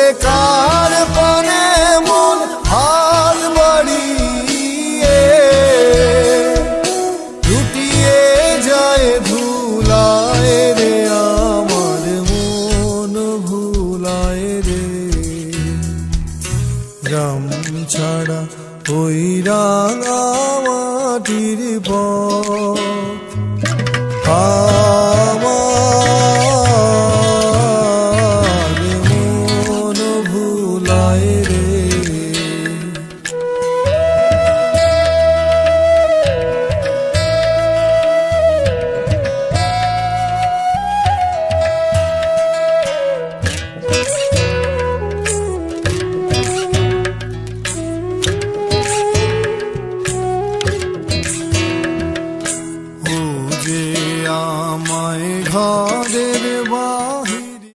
ওরে কার পানে মন হাল বাড়িয়ে? লুটিয়ে যায় ভুলায় রে আমার মন, ভুলায় রে। রাম ছাড়া ওই রাঙা মাটির পথ। পায় রে। আমায় ঘরের বা